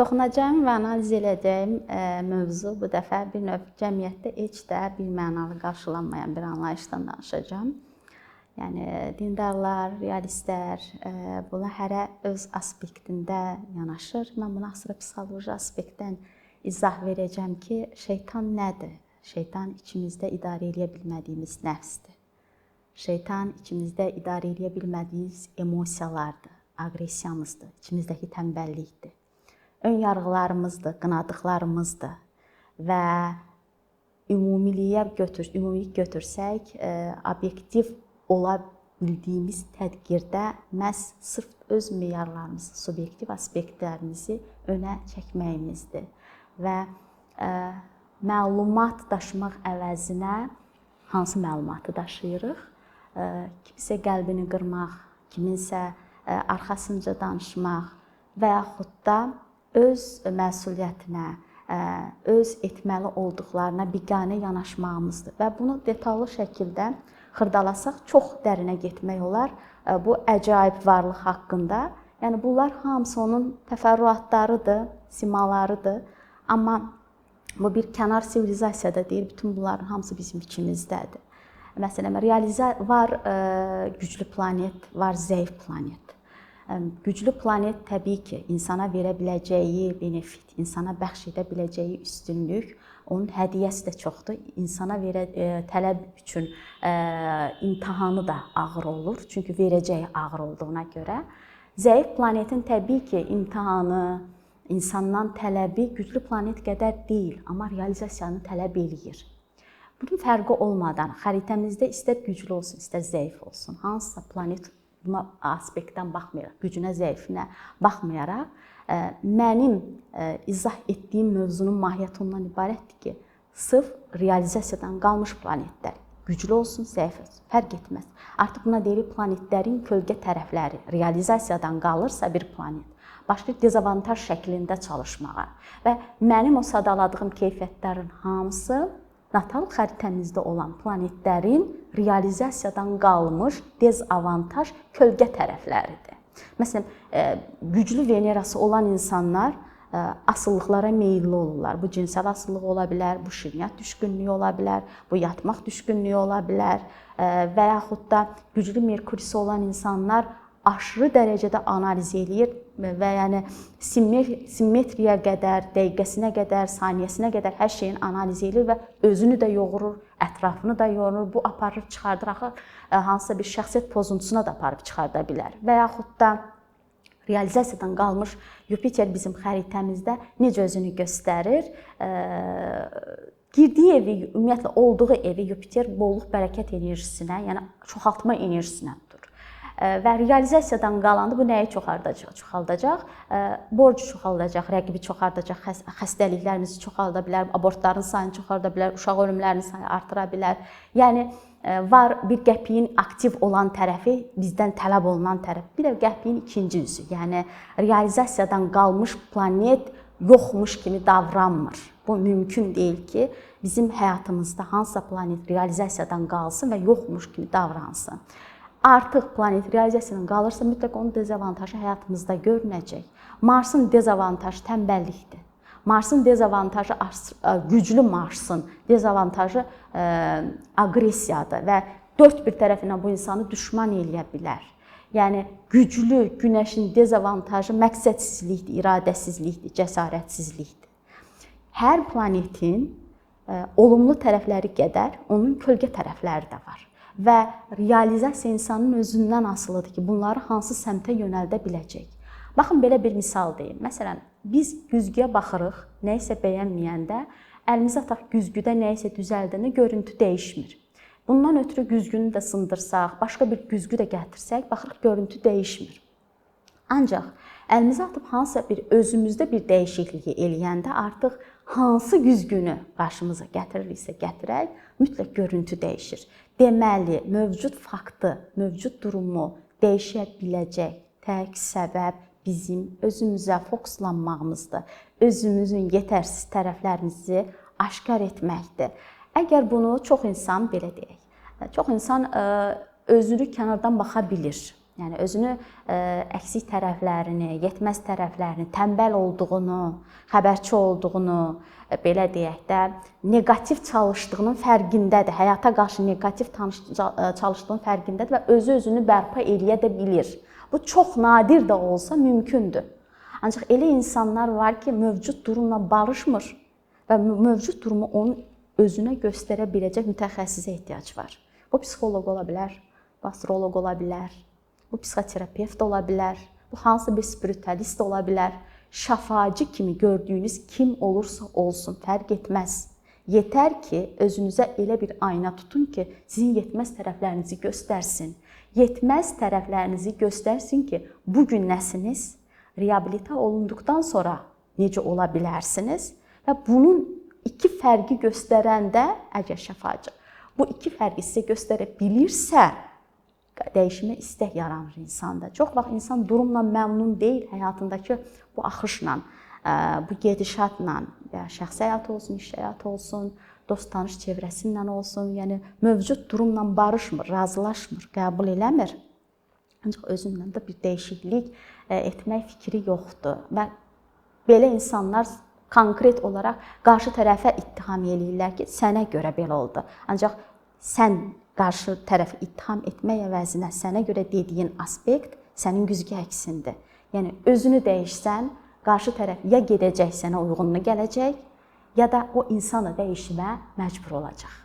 Toxunacağım və analiz edəcəyim ə, mövzu bu dəfə bir növ cəmiyyətdə heç də bir mənalı qarşılanmayan bir anlayışdan danışacağam. Yəni dindarlar, realistlər ə, buna hərə öz aspektində yanaşır. Mən buna astropsixoloji aspektdən izah verəcəm ki, şeytan nədir? Şeytan içimizdə idarə edə bilmədiyimiz nəfsdir. Şeytan içimizdə idarə edə bilmədiyimiz emosiyalardır, aqressiyamızdır, içimizdəki tənbəllikdir ön yarğılarımızdır, qınadıqlarımızdır və ümumiliyə götür, ümumilik götürsək, e, obyektiv ola bildiyimiz tədbirdə məhz sırf öz meyarlarımızı, subyektiv aspektlərimizi önə çəkməyimizdir və ə, e, məlumat daşımaq əvəzinə hansı məlumatı daşıyırıq? Ə, e, kimsə qəlbini qırmaq, kiminsə ə, arxasınca danışmaq və yaxud da öz məsuliyyətinə, öz etməli olduqlarına biganə yanaşmağımızdır və bunu detallı şəkildə xırdalasaq çox dərinə getmək olar bu əcaib varlıq haqqında. Yəni bunlar hamısı onun təfərrüatlarıdır, simalarıdır. Amma bu bir kənar sivilizasiyada deyil, bütün bunların hamısı bizim içimizdədir. Məsələn, realizə var güclü planet, var zəif planet. Güclü planet təbii ki, insana verə biləcəyi benefit, insana bəxş edə biləcəyi üstünlük, onun hədiyyəsi də çoxdur. İnsana verə e, tələb üçün e, imtahanı da ağır olur, çünki verəcəyi ağır olduğuna görə. Zəif planetin təbii ki, imtahanı, insandan tələbi güclü planet qədər deyil, amma realizasiyanı tələb eləyir. Bunun fərqi olmadan xəritəmizdə istər güclü olsun, istər zəif olsun, hansısa planet buna aspektdən baxmayaraq, gücünə, zəifinə baxmayaraq, e, mənim e, izah etdiyim mövzunun mahiyyəti ondan ibarətdir ki, sırf realizasiyadan qalmış planetlər güclü olsun, zəif olsun, fərq etməz. Artıq buna deyilir planetlərin kölgə tərəfləri realizasiyadan qalırsa bir planet başlayır dezavantaj şəklində çalışmağa və mənim o sadaladığım keyfiyyətlərin hamısı natal xəritəmizdə olan planetlərin realizasiyadan qalmış dezavantaj kölgə tərəfləridir. Məsələn, e, güclü Venerası olan insanlar e, asılılıqlara meylli olurlar. Bu cinsəl asıllıq ola bilər, bu şirniyyat düşkünlüyü ola bilər, bu yatmaq düşkünlüyü ola bilər e, və yaxud da güclü Merkurisi olan insanlar aşırı dərəcədə analiz eləyir və yəni simmetriya qədər, dəqiqəsinə qədər, saniyəsinə qədər hər şeyin analiz eləyir və özünü də yoğurur, ətrafını da yoğurur. Bu aparır, çıxardır axı e, hansısa bir şəxsiyyət pozuntusuna da aparıb çıxarda bilər. Və yaxud da realizasiyadan qalmış Yupiter bizim xəritəmizdə necə özünü göstərir? E, girdiyi evi, ümumiyyətlə olduğu evi Yupiter bolluq, bərəkət enerjisinə, yəni çoxaltma enerjisinə və realizasiyadan qalanda bu nəyi çoxardacaq? Çoxaldacaq, borc çoxaldacaq, rəqibi çoxardacaq, xəstəliklərimizi çoxalda bilər, abortların sayını çoxalda bilər, uşaq ölümlərinin sayını artıra bilər. Yəni var bir qəpiyin aktiv olan tərəfi, bizdən tələb olunan tərəf, bir də qəpiyin ikinci üzü. Yəni realizasiyadan qalmış planet yoxmuş kimi davranmır. Bu mümkün deyil ki, bizim həyatımızda hansısa planet realizasiyadan qalsın və yoxmuş kimi davransın artıq planet realizasiyadan qalırsa, mütləq onun dezavantajı həyatımızda görünəcək. Marsın dezavantajı tənbəllikdir. Marsın dezavantajı güclü Marsın dezavantajı aqressiyadır və dörd bir tərəfindən bu insanı düşman eləyə bilər. Yəni güclü günəşin dezavantajı məqsədsizlikdir, iradəsizlikdir, cəsarətsizlikdir. Hər planetin olumlu tərəfləri qədər onun kölgə tərəfləri də var və realizasiya insanın özündən asılıdır ki, bunları hansı səmtə yönəldə biləcək. Baxın belə bir misal deyim. Məsələn, biz güzgüyə baxırıq, nə isə bəyənməyəndə əlimizi ataq güzgüdə nə isə düzəldəndə görüntü dəyişmir. Bundan ötürü güzgünü də sındırsaq, başqa bir güzgü də gətirsək, baxırıq görüntü dəyişmir. Ancaq əlimizi atıb hansısa bir özümüzdə bir dəyişikliyi eləyəndə artıq hansı güzgünü qarşımıza gətiririksə gətirək, mütləq görüntü dəyişir. Deməli, mövcud faktı, mövcud durumu dəyişə biləcək tək səbəb bizim özümüzə fokuslanmağımızdır. Özümüzün yetərsiz tərəflərimizi aşkar etməkdir. Əgər bunu çox insan belə deyək, çox insan özünü kənardan baxa bilir. Yəni özünü ə, əksik tərəflərini, yetməz tərəflərini, tənbəl olduğunu, xəbərçi olduğunu, ə, belə deyək də, neqativ çalışdığının fərqindədir. Həyata qarşı neqativ ə, çalışdığının fərqindədir və özü özünü bərpa eləyə də bilir. Bu çox nadir də olsa mümkündür. Ancaq elə insanlar var ki, mövcud durumla barışmır və mö- mövcud durumu onun özünə göstərə biləcək mütəxəssisə ehtiyac var. Bu psixoloq ola bilər, astroloq ola bilər, bu psixoterapevt ola bilər, bu hansısa bir spiritualist ola bilər. Şəfaci kimi gördüyünüz kim olursa olsun, fərq etməz. Yetər ki, özünüzə elə bir ayna tutun ki, sizin yetməz tərəflərinizi göstərsin. Yetməz tərəflərinizi göstərsin ki, bu gün nəsiniz? Reabilita olunduqdan sonra necə ola bilərsiniz? Və bunun iki fərqi göstərəndə əgər şəfaçı bu iki fərqi sizə göstərə bilirsə, dəyişmə istək yaranır insanda. Çox vaxt insan durumla məmnun deyil, həyatındakı bu axışla, ə, bu gedişatla, ya şəxsi həyat olsun, iş həyatı olsun, dost tanış çevrəsi ilə olsun, yəni mövcud durumla barışmır, razılaşmır, qəbul eləmir. Ancaq özündən də bir dəyişiklik ə, etmək fikri yoxdur və belə insanlar konkret olaraq qarşı tərəfə ittiham eləyirlər ki, sənə görə belə oldu. Ancaq sən qarşı tərəfi ittiham etmək əvəzinə sənə görə dediyin aspekt sənin güzgü əksindir. Yəni özünü dəyişsən, qarşı tərəf ya gedəcək sənə uyğunluq gələcək, ya da o insanı dəyişmə məcbur olacaq.